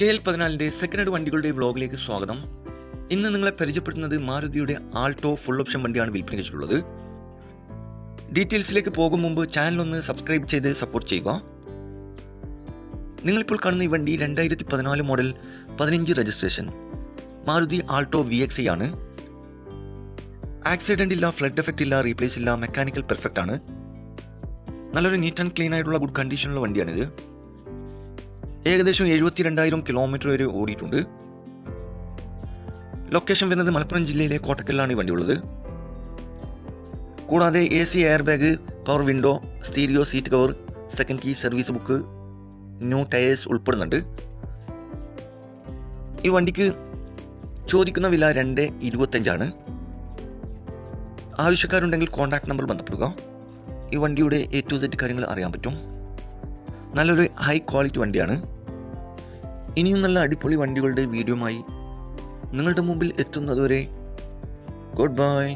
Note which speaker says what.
Speaker 1: K L പതിനാലിന്റെ second head വണ്ടികളുടെ വ്ളോഗിലേക്ക് സ്വാഗതം. ഇന്ന് നിങ്ങളെ പരിചയപ്പെടുത്തുന്നത് മാരുതിയുടെ ആൾട്ടോ ഫുൾ ഓപ്ഷൻ വണ്ടിയാണ് വിൽപ്പന വെച്ചിട്ടുള്ളത് ഡീറ്റെയിൽസിലേക്ക് പോകും മുമ്പ് ചാനൽ ഒന്ന് സബ്സ്ക്രൈബ് ചെയ്ത് സപ്പോർട്ട് ചെയ്യുക. നിങ്ങളിപ്പോൾ കാണുന്ന ഈ വണ്ടി രണ്ടായിരത്തി പതിനാല് മോഡൽ പതിനഞ്ച് registration. Maruti Alto V X I ആണ്. ആക്സിഡന്റ് ഇല്ല ഫ്ലഡ് എഫക്റ്റ് ഇല്ല റീപ്ലേസ് ഇല്ല മെക്കാനിക്കൽ പെർഫെക്റ്റ് ആണ്. നല്ലൊരു നീറ്റ് ആൻഡ് ക്ലീൻ ആയിട്ടുള്ള ഗുഡ് കണ്ടീഷനുള്ള വണ്ടിയാണിത്. ഏകദേശം എഴുപത്തി രണ്ടായിരം കിലോമീറ്റർ വരെ ഓടിയിട്ടുണ്ട്. ലൊക്കേഷൻ വരുന്നത് മലപ്പുറം ജില്ലയിലെ കോട്ടക്കലിലാണ് ഈ വണ്ടി ഉള്ളത് കൂടാതെ A C air bag power window stereo seat cover second key service book new tyres ഉൾപ്പെടുന്നുണ്ട്. ഈ വണ്ടിക്ക് ചോദിക്കുന്ന വില രണ്ട് ഇരുപത്തഞ്ചാണ് ആവശ്യക്കാരുണ്ടെങ്കിൽ കോൺടാക്ട് നമ്പർ ബന്ധപ്പെടുക. ഈ വണ്ടിയുടെ എ ടു സെറ്റ് കാര്യങ്ങൾ അറിയാൻ പറ്റും. നല്ലൊരു ഹൈ ക്വാളിറ്റി വണ്ടിയാണ്. ഇനിയും നല്ല അടിപൊളി വണ്ടികളുടെ വീഡിയോമായി നിങ്ങളുടെ മുമ്പിൽ എത്തുന്നതുവരെ ഗുഡ് ബൈ